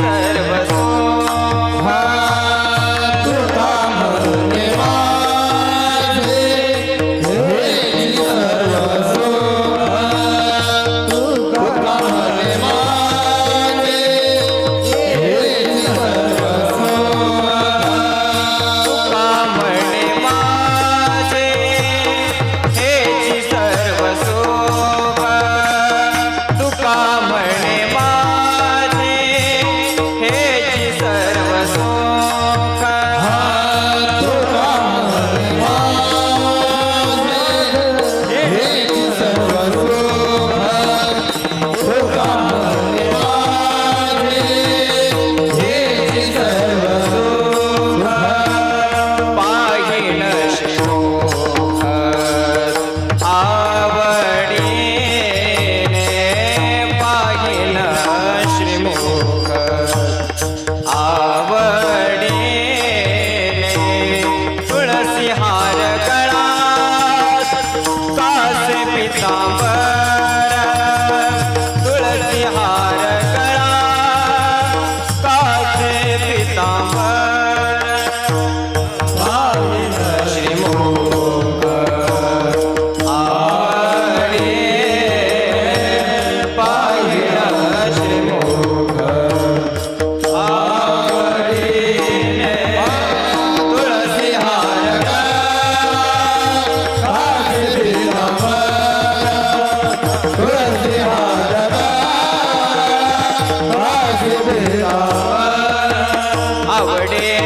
Krishna पितांबर तुळसी हार कळा काचे पितांबर. ಒಡೆಯ